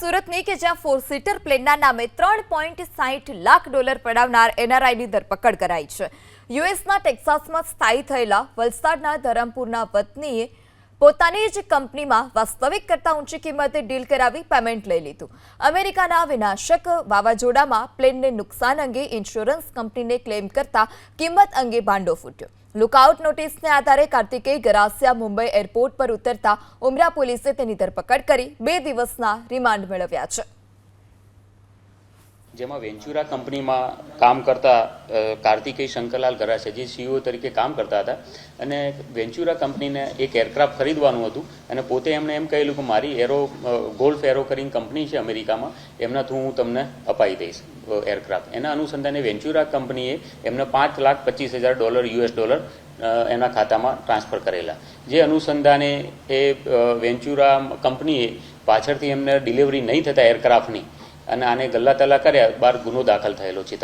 સુરતની કે જ્યાં ફોર સીટર પ્લેનના નામે ત્રણ પોઈન્ટ સાહીઠ લાખ ડોલર પડાવનાર એનઆરઆઈની ધરપકડ કરાઈ છે. યુએસના ટેક્સાસમાં સ્થાયી થયેલા વલસાડના ધરમપુરના વતનીએ પોતાની જ કંપનીમાં વાસ્તવિક કરતાં ઊંચી કિંમતે ડીલ કરાવી પેમેન્ટ લઈ લીધું. અમેરિકાના વિનાશક વાવાઝોડામાં પ્લેનને નુકસાન અંગે ઇન્સ્યોરન્સ કંપનીને ક્લેમ કરતા કિંમત અંગે ભાંડો ફૂટ્યો. લુકઆઉટ નોટિસને આધારે કાર્તિકેય ગરાસિયા મુંબઈ એરપોર્ટ પર ઉતરતા ઉમરા પોલીસે તેની ધરપકડ કરી બે દિવસના રિમાન્ડ મેળવ્યા છે. જેમાં વેન્ચુરા કંપનીમાં કામ કરતા કાર્તિકેય શંકરલાલ ગરાસે જે સીઈઓ તરીકે કામ કરતા હતા. અને વેન્ચુરા કંપનીને એક એરક્રાફ્ટ ખરીદવાનું હતું. અને પોતે એમણે એમ કહેલું કે મારી એરો ગોલ્ફ એરો કરીને કંપની છે અમેરિકામાં, એમના થ્રુ હું તમને અપાઈ દઈશ એરક્રાફ્ટ. એના અનુસંધાને વેન્ચુરા કંપનીએ એમને પાંચ લાખ પચીસ હજાર ડોલર, યુએસ ડોલર એના ખાતામાં ટ્રાન્સફર કરેલા. જે અનુસંધાને એ વેન્ચુરા કંપનીએ પાછળથી એમને ડિલિવરી નહીં થતા એરક્રાફ્ટની અને આને ગલ્લા તલા કર્યા બાર ગુનો દાખલ થયેલો છે